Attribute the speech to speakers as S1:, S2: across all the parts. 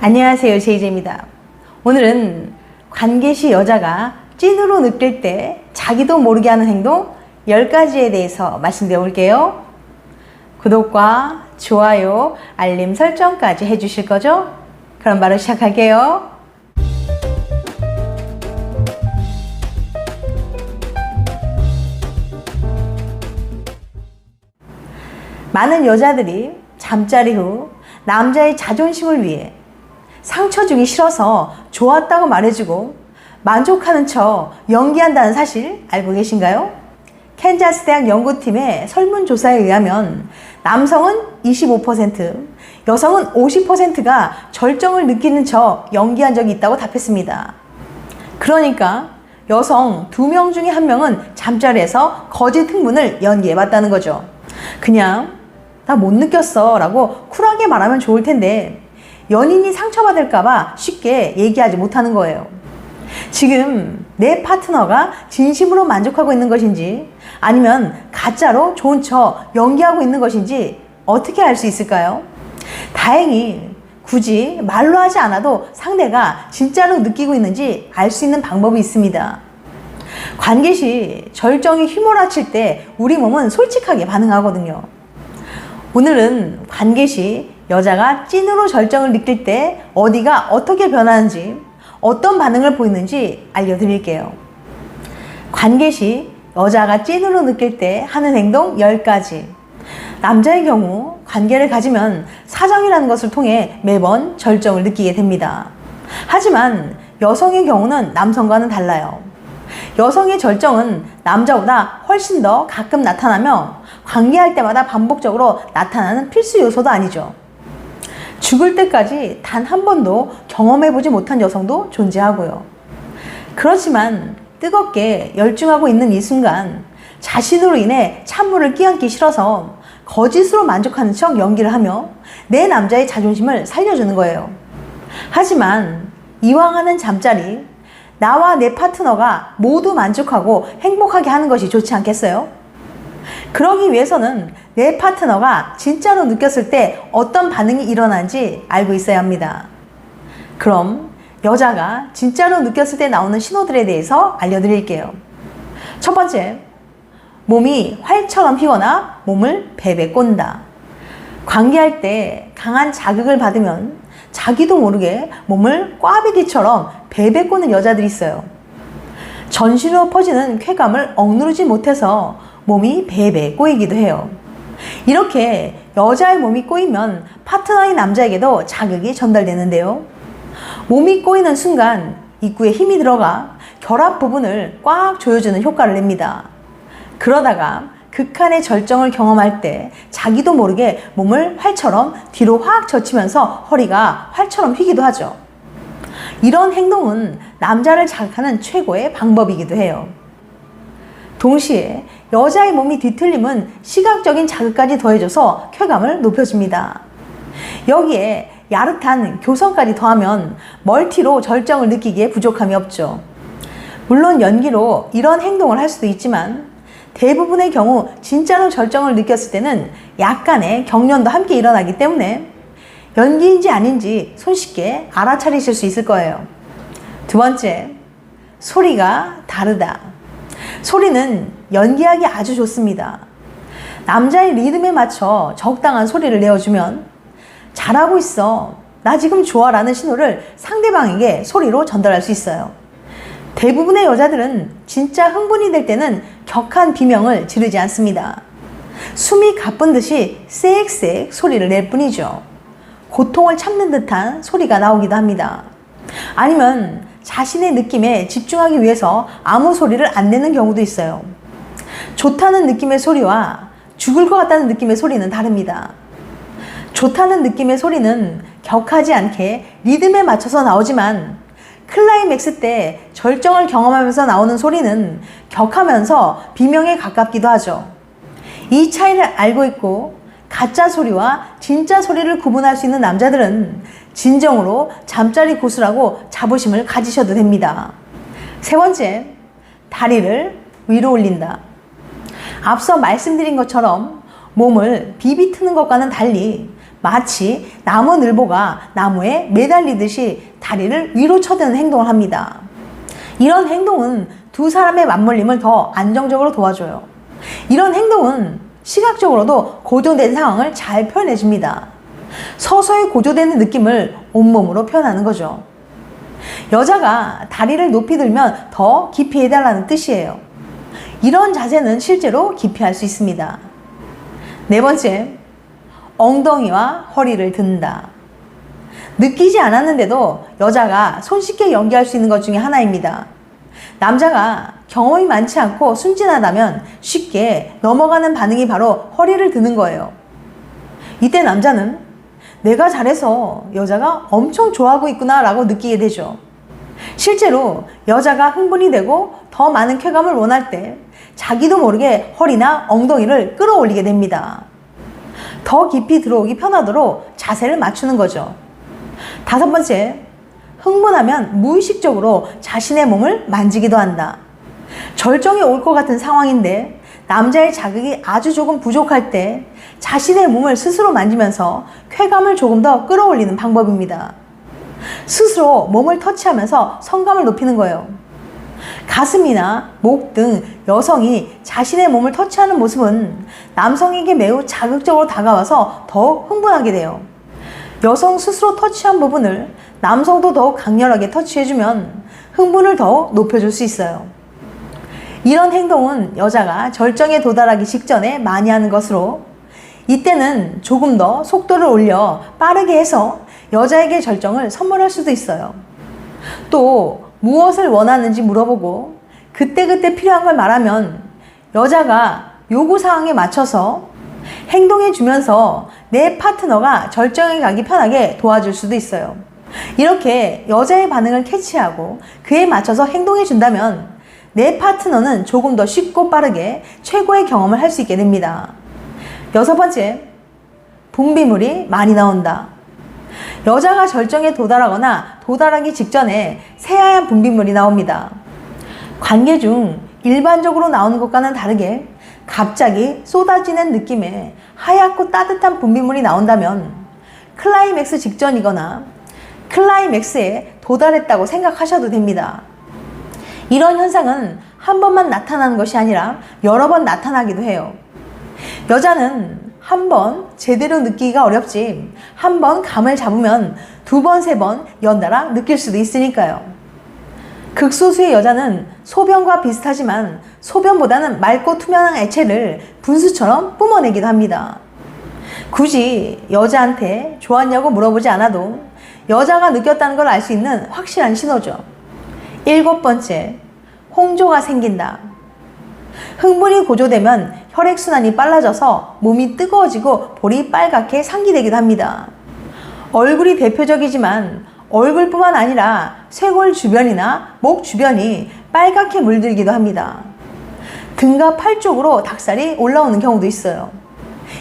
S1: 안녕하세요. 제이제입니다. 오늘은 관계시 여자가 찐으로 느낄 때 자기도 모르게 하는 행동 10가지에 대해서 말씀드려 볼게요. 구독과 좋아요, 알림 설정까지 해주실 거죠? 그럼 바로 시작할게요. 많은 여자들이 잠자리 후 남자의 자존심을 위해 상처 주기 싫어서 좋았다고 말해주고 만족하는 척 연기한다는 사실 알고 계신가요? 캔자스 대학 연구팀의 설문조사에 의하면 남성은 25%, 여성은 50%가 절정을 느끼는 척 연기한 적이 있다고 답했습니다. 그러니까 여성 두명 중에 한 명은 잠자리에서 거짓 흥분을 연기해봤다는 거죠. 그냥 나 못 느꼈어 라고 쿨하게 말하면 좋을 텐데 연인이 상처받을까봐 쉽게 얘기하지 못하는 거예요. 지금 내 파트너가 진심으로 만족하고 있는 것인지 아니면 가짜로 좋은 척 연기하고 있는 것인지 어떻게 알 수 있을까요? 다행히 굳이 말로 하지 않아도 상대가 진짜로 느끼고 있는지 알 수 있는 방법이 있습니다. 관계 시 절정이 휘몰아칠 때 우리 몸은 솔직하게 반응하거든요. 오늘은 관계 시 여자가 찐으로 절정을 느낄 때 어디가 어떻게 변하는지 어떤 반응을 보이는지 알려드릴게요. 관계 시 여자가 찐으로 느낄 때 하는 행동 10가지. 남자의 경우 관계를 가지면 사정이라는 것을 통해 매번 절정을 느끼게 됩니다. 하지만 여성의 경우는 남성과는 달라요. 여성의 절정은 남자보다 훨씬 더 가끔 나타나며 관계할 때마다 반복적으로 나타나는 필수 요소도 아니죠. 죽을 때까지 단 한 번도 경험해보지 못한 여성도 존재하고요. 그렇지만 뜨겁게 열중하고 있는 이 순간 자신으로 인해 찬물을 끼얹기 싫어서 거짓으로 만족하는 척 연기를 하며 내 남자의 자존심을 살려주는 거예요. 하지만 이왕 하는 잠자리, 나와 내 파트너가 모두 만족하고 행복하게 하는 것이 좋지 않겠어요? 그러기 위해서는 내 파트너가 진짜로 느꼈을 때 어떤 반응이 일어나는지 알고 있어야 합니다. 그럼 여자가 진짜로 느꼈을 때 나오는 신호들에 대해서 알려드릴게요. 첫 번째, 몸이 활처럼 휘거나 몸을 베베 꼰다. 관계할 때 강한 자극을 받으면 자기도 모르게 몸을 꽈배기처럼 베베 꼬는 여자들이 있어요. 전신으로 퍼지는 쾌감을 억누르지 못해서 몸이 베베 꼬이기도 해요. 이렇게 여자의 몸이 꼬이면 파트너인 남자에게도 자극이 전달되는데요. 몸이 꼬이는 순간 입구에 힘이 들어가 결합 부분을 꽉 조여주는 효과를 냅니다. 그러다가 극한의 절정을 경험할 때 자기도 모르게 몸을 활처럼 뒤로 확 젖히면서 허리가 활처럼 휘기도 하죠. 이런 행동은 남자를 자극하는 최고의 방법이기도 해요. 동시에 여자의 몸이 뒤틀림은 시각적인 자극까지 더해져서 쾌감을 높여줍니다. 여기에 야릇한 교성까지 더하면 멀티로 절정을 느끼기에 부족함이 없죠. 물론 연기로 이런 행동을 할 수도 있지만 대부분의 경우 진짜로 절정을 느꼈을 때는 약간의 경련도 함께 일어나기 때문에 연기인지 아닌지 손쉽게 알아차리실 수 있을 거예요. 두 번째, 소리가 다르다. 소리는 연기하기 아주 좋습니다. 남자의 리듬에 맞춰 적당한 소리를 내어주면 잘하고 있어. 나 지금 좋아. 라는 신호를 상대방에게 소리로 전달할 수 있어요. 대부분의 여자들은 진짜 흥분이 될 때는 격한 비명을 지르지 않습니다. 숨이 가쁜 듯이 쌕쌕 소리를 낼 뿐이죠. 고통을 참는 듯한 소리가 나오기도 합니다. 아니면 자신의 느낌에 집중하기 위해서 아무 소리를 안 내는 경우도 있어요. 좋다는 느낌의 소리와 죽을 것 같다는 느낌의 소리는 다릅니다. 좋다는 느낌의 소리는 격하지 않게 리듬에 맞춰서 나오지만 클라이맥스 때 절정을 경험하면서 나오는 소리는 격하면서 비명에 가깝기도 하죠. 이 차이를 알고 있고 가짜 소리와 진짜 소리를 구분할 수 있는 남자들은 진정으로 잠자리 고수라고 자부심을 가지셔도 됩니다. 세 번째, 다리를 위로 올린다. 앞서 말씀드린 것처럼 몸을 비비 트는 것과는 달리 마치 나무늘보가 나무에 매달리듯이 다리를 위로 쳐드는 행동을 합니다. 이런 행동은 두 사람의 맞물림을 더 안정적으로 도와줘요. 이런 행동은 시각적으로도 고조된 상황을 잘 표현해 줍니다. 서서히 고조되는 느낌을 온몸으로 표현하는 거죠. 여자가 다리를 높이 들면 더 깊이 해달라는 뜻이에요. 이런 자세는 실제로 깊이 할 수 있습니다. 네 번째, 엉덩이와 허리를 든다. 느끼지 않았는데도 여자가 손쉽게 연기할 수 있는 것 중에 하나입니다. 남자가 경험이 많지 않고 순진하다면 쉽게 넘어가는 반응이 바로 허리를 드는 거예요. 이때 남자는 내가 잘해서 여자가 엄청 좋아하고 있구나 라고 느끼게 되죠. 실제로 여자가 흥분이 되고 더 많은 쾌감을 원할 때 자기도 모르게 허리나 엉덩이를 끌어올리게 됩니다. 더 깊이 들어오기 편하도록 자세를 맞추는 거죠. 다섯 번째, 흥분하면 무의식적으로 자신의 몸을 만지기도 한다. 절정이 올 것 같은 상황인데 남자의 자극이 아주 조금 부족할 때 자신의 몸을 스스로 만지면서 쾌감을 조금 더 끌어올리는 방법입니다. 스스로 몸을 터치하면서 성감을 높이는 거예요. 가슴이나 목 등 여성이 자신의 몸을 터치하는 모습은 남성에게 매우 자극적으로 다가와서 더욱 흥분하게 돼요. 여성 스스로 터치한 부분을 남성도 더욱 강렬하게 터치해주면 흥분을 더욱 높여줄 수 있어요. 이런 행동은 여자가 절정에 도달하기 직전에 많이 하는 것으로 이때는 조금 더 속도를 올려 빠르게 해서 여자에게 절정을 선물할 수도 있어요. 또 무엇을 원하는지 물어보고 그때그때 필요한 걸 말하면 여자가 요구사항에 맞춰서 행동해 주면서 내 파트너가 절정에 가기 편하게 도와줄 수도 있어요. 이렇게 여자의 반응을 캐치하고 그에 맞춰서 행동해 준다면 내 파트너는 조금 더 쉽고 빠르게 최고의 경험을 할 수 있게 됩니다. 여섯 번째, 분비물이 많이 나온다. 여자가 절정에 도달하거나 도달하기 직전에 새하얀 분비물이 나옵니다. 관계 중 일반적으로 나오는 것과는 다르게 갑자기 쏟아지는 느낌의 하얗고 따뜻한 분비물이 나온다면 클라이맥스 직전이거나 클라이맥스에 도달했다고 생각하셔도 됩니다. 이런 현상은 한 번만 나타나는 것이 아니라 여러 번 나타나기도 해요. 여자는 한 번 제대로 느끼기가 어렵지 한 번 감을 잡으면 두 번, 세 번 연달아 느낄 수도 있으니까요. 극소수의 여자는 소변과 비슷하지만 소변보다는 맑고 투명한 액체를 분수처럼 뿜어내기도 합니다. 굳이 여자한테 좋았냐고 물어보지 않아도 여자가 느꼈다는 걸 알 수 있는 확실한 신호죠. 일곱 번째, 홍조가 생긴다. 흥분이 고조되면 혈액순환이 빨라져서 몸이 뜨거워지고 볼이 빨갛게 상기되기도 합니다. 얼굴이 대표적이지만 얼굴뿐만 아니라 쇄골 주변이나 목 주변이 빨갛게 물들기도 합니다. 등과 팔 쪽으로 닭살이 올라오는 경우도 있어요.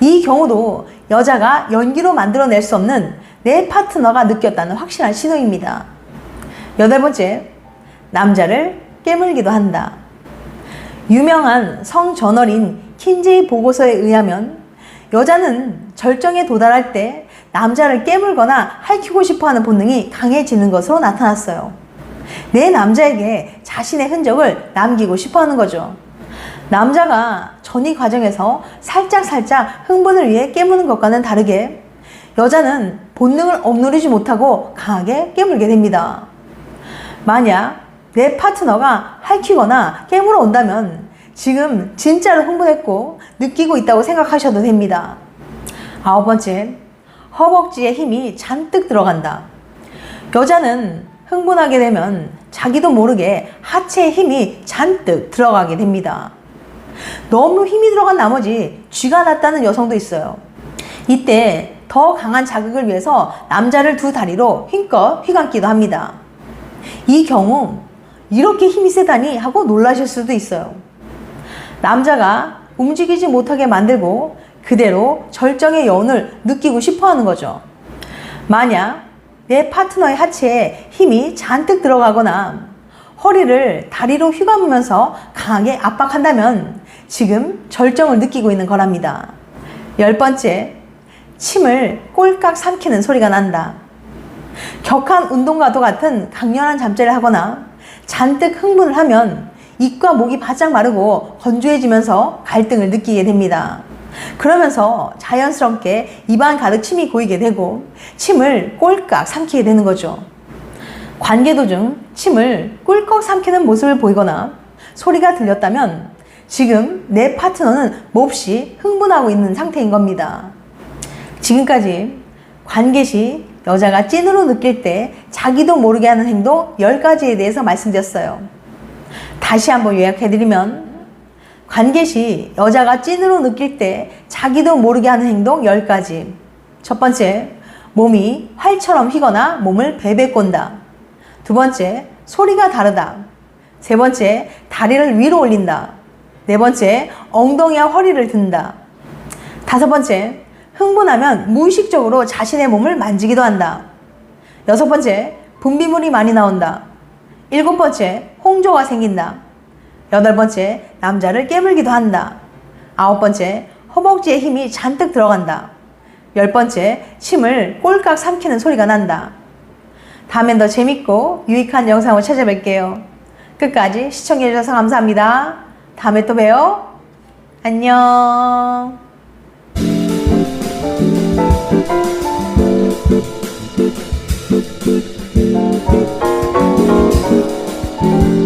S1: 이 경우도 여자가 연기로 만들어낼 수 없는 내 파트너가 느꼈다는 확실한 신호입니다. 여덟 번째, 남자를 깨물기도 한다. 유명한 성저널인 킨제이 보고서에 의하면 여자는 절정에 도달할 때 남자를 깨물거나 핥히고 싶어 하는 본능이 강해지는 것으로 나타났어요. 내 남자에게 자신의 흔적을 남기고 싶어 하는 거죠. 남자가 전이 과정에서 살짝살짝 흥분을 위해 깨무는 것과는 다르게 여자는 본능을 억누르지 못하고 강하게 깨물게 됩니다. 만약 내 파트너가 핥히거나 깨물어 온다면 지금 진짜로 흥분했고 느끼고 있다고 생각하셔도 됩니다. 아홉 번째, 허벅지에 힘이 잔뜩 들어간다. 여자는 흥분하게 되면 자기도 모르게 하체에 힘이 잔뜩 들어가게 됩니다. 너무 힘이 들어간 나머지 쥐가 났다는 여성도 있어요. 이때 더 강한 자극을 위해서 남자를 두 다리로 힘껏 휘감기도 합니다. 이 경우 이렇게 힘이 세다니 하고 놀라실 수도 있어요. 남자가 움직이지 못하게 만들고 그대로 절정의 여운을 느끼고 싶어 하는 거죠. 만약 내 파트너의 하체에 힘이 잔뜩 들어가거나 허리를 다리로 휘감으면서 강하게 압박한다면 지금 절정을 느끼고 있는 거랍니다. 열 번째, 침을 꼴깍 삼키는 소리가 난다. 격한 운동과도 같은 강렬한 잠자리를 하거나 잔뜩 흥분을 하면 입과 목이 바짝 마르고 건조해지면서 갈등을 느끼게 됩니다. 그러면서 자연스럽게 입안 가득 침이 고이게 되고 침을 꼴깍 삼키게 되는 거죠. 관계 도중 침을 꿀꺽 삼키는 모습을 보이거나 소리가 들렸다면 지금 내 파트너는 몹시 흥분하고 있는 상태인 겁니다. 지금까지 관계 시 여자가 찐으로 느낄 때 자기도 모르게 하는 행동 10가지에 대해서 말씀드렸어요. 다시 한번 요약해드리면 관계 시 여자가 찐으로 느낄 때 자기도 모르게 하는 행동 10가지. 첫 번째, 몸이 활처럼 휘거나 몸을 베베 꼰다. 두 번째, 소리가 다르다. 세 번째, 다리를 위로 올린다. 네 번째, 엉덩이와 허리를 든다. 다섯 번째, 흥분하면 무의식적으로 자신의 몸을 만지기도 한다. 여섯 번째, 분비물이 많이 나온다. 일곱 번째, 홍조가 생긴다. 여덟 번째, 남자를 깨물기도 한다. 아홉 번째, 허벅지에 힘이 잔뜩 들어간다. 열 번째, 침을 꼴깍 삼키는 소리가 난다. 다음엔 더 재밌고 유익한 영상을 찾아뵐게요. 끝까지 시청해주셔서 감사합니다. 다음에 또 봬요. 안녕. Thank you.